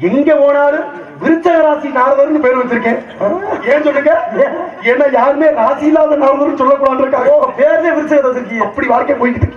எங்க போனாலும் விருச்சக ராசி நாரதர்னு பேர் வச்சிருக்கேன். ஏன் சொல்லுங்க ஏன்னா யாருமே ராசி இல்லாத நாரதர் சொல்லக்கூடாது இருக்காங்க பேர்ல விருச்சக ராசி அப்படி வாழ்க்கை போயிட்டு இருக்கு.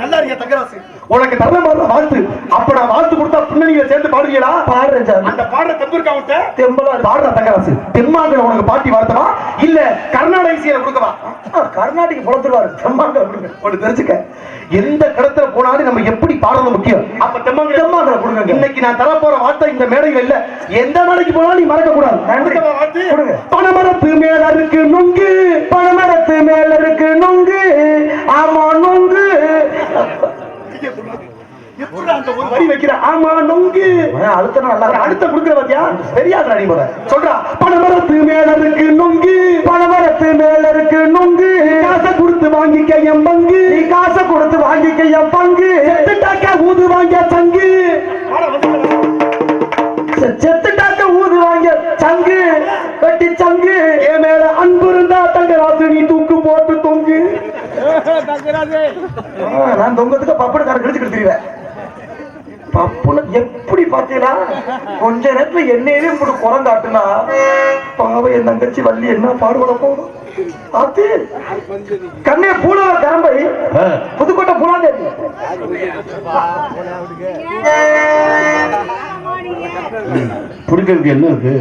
நல்லா இருக்க தங்கராசு. உனக்கு நல்ல மாதிரி வாழ்த்து. அப்ப நான் வாழ்த்து கொடுத்தா பின்னணியில சேர்ந்து பாடுவீங்களா? பாடுறேன் சார். அந்த பாடுற தெம்பு இருக்கா உன்ட்ட தெம்பலா பாடுற தங்கராசு. தெம்மாங்க உனக்கு பாட்டி வார்த்தவா இல்ல கர்நாடக இசையில கொடுக்கவா? கர்நாடக புலத்துருவாரு தெம்மாங்க கொடுங்க. ஒன்று தெரிஞ்சுக்க. எந்த கடத்துல போனாலும் நம்ம எப்படி பாடுறது முக்கியம்? அப்ப தெம்மாங்க தெம்மாங்க கொடுங்க. இன்னைக்கு நான் தர போற வார்த்தை இந்த மேடையில் இல்ல. எந்த மேடைக்கு போனாலும் நீ மறக்க கூடாது. கொடுங்க. பணமரத்து மேல இருக்கு நுங்கு. பணமரத்து மேல இருக்கு நுங்கு. ஆமா நுங்கு. பணமரத்து மேல இருக்கு நுங்கு. பணமரத்து மேல இருக்கு நுங்கு. காசை கொடுத்து வாங்கிக்க என் பங்கு. காசை கொடுத்து வாங்கிக்க என் பங்கு. ஊது வாங்கிய சங்கு. செ- செத்துட்டாக்க ஊது வாங்கிய சங்கு வெட்டி சங்கு. என் மேல அன்பு இருந்தா தங்கராசு நீ தூக்கு போட்டு தொங்கு. நான் தொங்கத்துக்கு பப்படு கார கடிச்சு கெடுத்துருவேன் பப்புல எப்படி பாத்தீங்களா கொஞ்ச நேரத்துல என்னையவே இப்படி குறந்தாட்டுனா பாவ என் தங்கச்சி வள்ளி என்ன பாடுபட போகும் ஆத்தி கண்ணே பூலவ கரம்பை புதுக்கோட்டை பூலாந்தேவி பிடிக்கிறதுக்கு என்ன இருக்கு?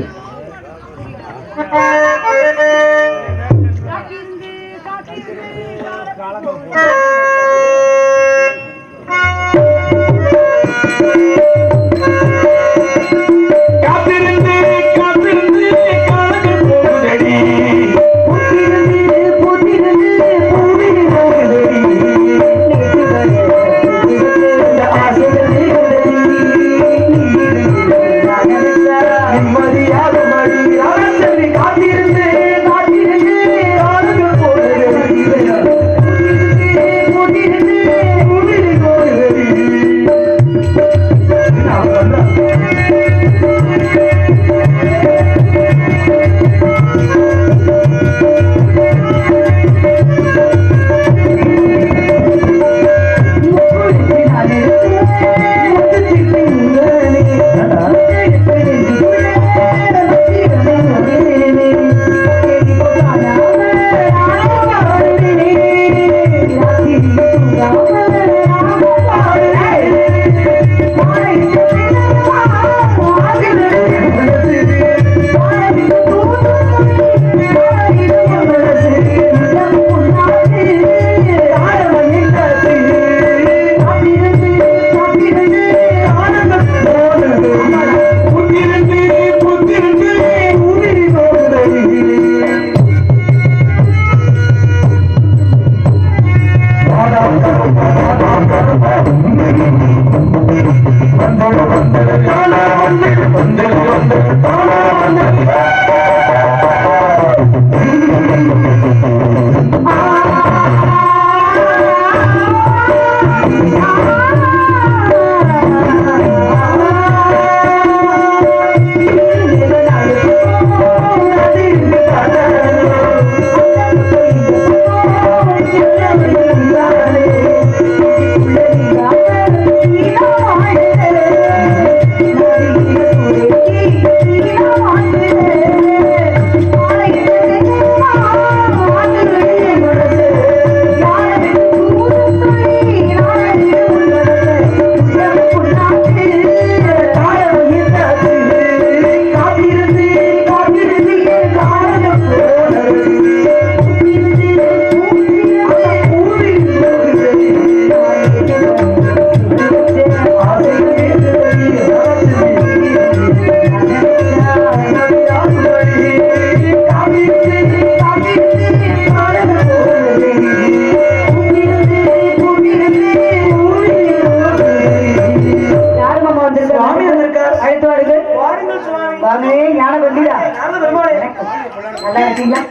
நல்லா இருக்கீங்களா?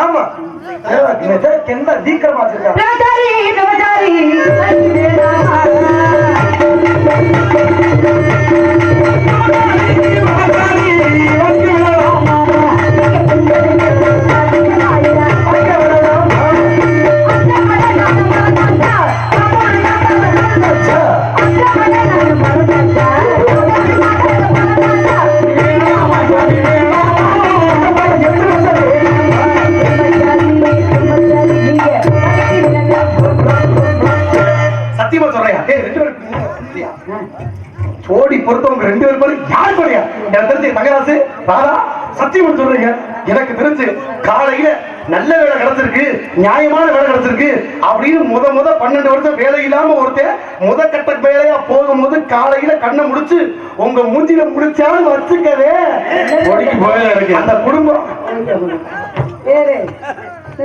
ஆமா என்ன சீக்கிரமா பொருத்தியா ஜோடி பொறுத்தவங்க ரெண்டு பேரும் பேரும் யார் போறியா எனக்கு தெரிஞ்சு தங்கராசு ராதா சத்தியம் சொல்றீங்க. எனக்கு தெரிஞ்சு காலையில நல்ல வேலை கிடைச்சிருக்கு நியாயமான வேலை கிடைச்சிருக்கு அப்படின்னு முத முத பன்னெண்டு வருஷம் வேலை இல்லாம ஒருத்தன் முத கட்ட வேலையா போகும்போது காலையில கண்ணை முடிச்சு உங்க மூஞ்சில முடிச்சாலும் வச்சுக்கவே. அந்த குடும்பம்.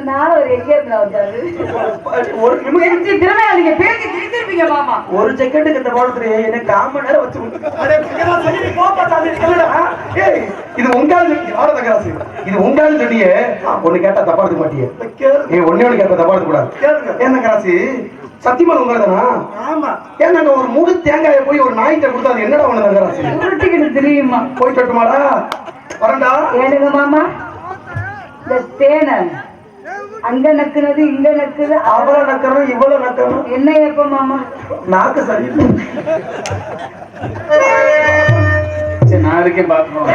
நாள் ஒரு எங்கே இருந்தா வந்தாரு ஒரு நிமிஷம். திறமை நீங்க பேச்சு திருத்திருப்பீங்க மாமா. ஒரு செகண்டுக்கு இந்த பாடத்துல எனக்கு காம நேரம் வச்சு ஏய், இது உங்கால ஆட தகராசு இது உங்கால சொன்னியே ஒண்ணு கேட்டா தப்பா எடுக்க மாட்டியே. நீ ஒண்ணே ஒண்ணு கேட்டா தப்பா எடுக்க கூடாது. ஏன் தகராசு சத்தியமா உங்களை தானா ஆமா. ஏன் நாங்க ஒரு முழு தேங்காயை போய் ஒரு நாய்கிட்ட கொடுத்தா அது என்னடா ஒண்ணு தகராசு உருட்டிக்கிட்டு தெரியுமா? போய் சொல்லட்டுமாடா வரண்டா. ஏனுங்க மாமா. இந்த தேனை அங்க நக்குனது இங்க நக்குது. அவளை நக்கணும் இவ்வளவு நக்கணும் என்ன எப்ப மாமா? நாக்கு சரி. நான் இருக்கேன் பார்க்கணும்?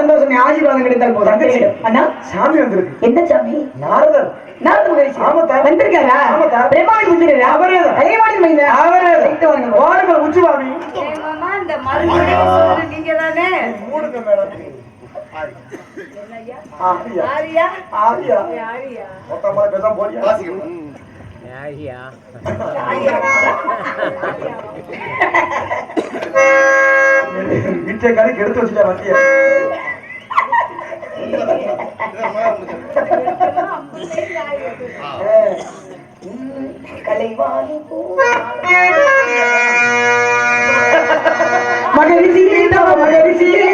சந்தோஷம் ஆசீர்வாதம் கிடைத்தால். போதும். அண்ணா சாமி வந்திருக்கு. என்ன சாமி? நாரதர். நாட்டு மகிழ்ச்சி ஆமாத்தா. வந்திருக்காரா? ஆமாத்தா. பிரம்மாவி புத்திரரா அவரேதான். கலைவாணி மைந்தா அவரே வைத்து வாங்க வாருங்கள் உச்சிவாமி. மாமா இந்த மருந்து நீங்க தானே? மூடுங்க மேடம். ஆரியா. ஆரியா? ஆரியா. ஆரியா. மொத்தமா பேசாம போறியா? வீட்டை எடுத்து வச்சுட்டா வண்டிய. கலைவாணி மகிழ்ச்சியே மகிழ்ச்சியே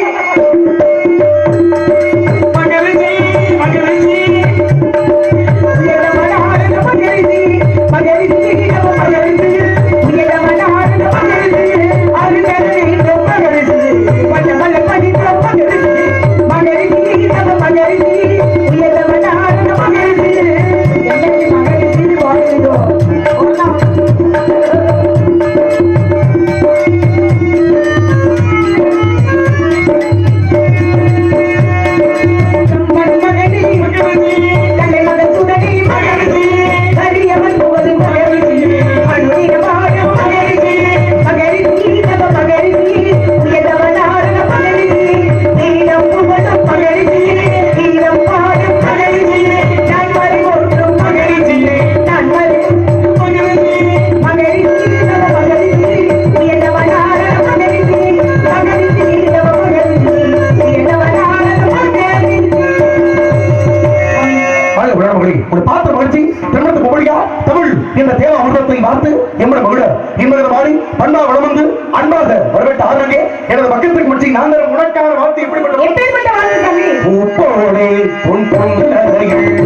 என்ற தேவ அமிர்தத்தை வார்த்து எம்மட மகிழ இம்மனது மாறி பண்பா வளமந்து அன்பாக வரவேற்று ஆதரங்கே எனது பக்கத்திற்கு மற்றி நான் உனக்கான வார்த்தை எப்படிப்பட்ட எப்படிப்பட்ட வார்த்தை உப்போடே உன் பொங்கலையும்